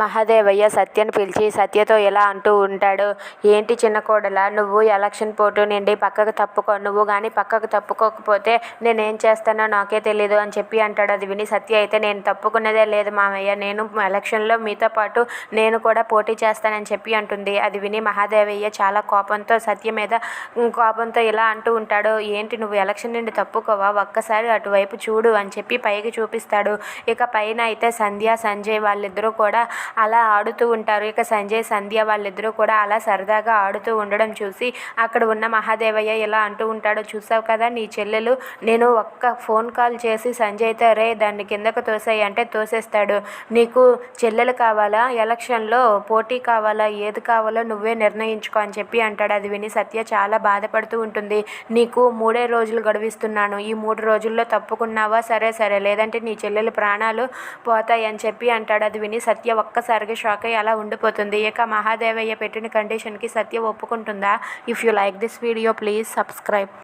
మహదేవయ్య సత్యని పిలిచి సత్యతో ఇలా అంటూ ఉంటాడు. ఏంటి చిన్న కోడలా? నువ్వు ఎలక్షన్ పోటీ నుండి పక్కకు తప్పుకో. నువ్వు కానీ పక్కకు తప్పుకోకపోతే నేనేం చేస్తానో నాకే తెలీదు అని చెప్పి అంటాడు. అది విని సత్య అయితే నేను తప్పుకునేదే లేదు మామయ్య. నేను ఎలక్షన్లో మీతో పాటు నేను కూడా పోటీ చేస్తానని చెప్పి అంటుంది. అది విని మహాదేవయ్య చాలా కోపంతో సత్య మీద కోపంతో ఇలా అంటూ ఉంటాడు. ఏంటి నువ్వు ఎలక్షన్ నుండి తప్పుకోవా? ఒక్కసారి అటువైపు చూడు అని చెప్పి పైకి చూపిస్తాడు. ఇక పైన అయితే సంధ్య సంజయ్ వాళ్ళిద్దరూ కూడా అలా ఆడుతూ ఉంటారు. ఇక సంజయ్ సంధ్య వాళ్ళిద్దరూ కూడా అలా సరదాగా ఆడుతూ ఉండడం చూసి అక్కడ ఉన్న మహాదేవయ్య ఇలా అంటూ ఉంటాడు చూసావు కదా నీ చెల్లెలు? నేను ఒక్క ఫోన్ కాల్ చేసి సంజయ్తో రే దాన్ని కిందకు తోసేయి అంటే తోసేస్తాడు. నీకు చెల్లెలు కావాలా? ఎలక్షన్లో పోటీ కావాలా? ఏది కావాలో నువ్వే నిర్ణయించుకో అని చెప్పి అంటాడు. అది విని సత్య చాలా బాధపడుతూ ఉంటుంది. నీకు మూడే రోజులు గడువిస్తున్నాను. ఈ మూడు రోజుల్లో తప్పుకున్నావా? సరే సరే. లేదంటే నీ చెల్లెలు ప్రాణాలు పోతాయి అని చెప్పి అంటాడు. అది విని సత్య ఒక్కసారిగా షాక్ అయ్యి అలా ఉండిపోతుంది. ఇక మహాదేవయ్య పెట్టిన కండిషన్కి Satya ఒప్పుకుంటుందా? If you like this video please subscribe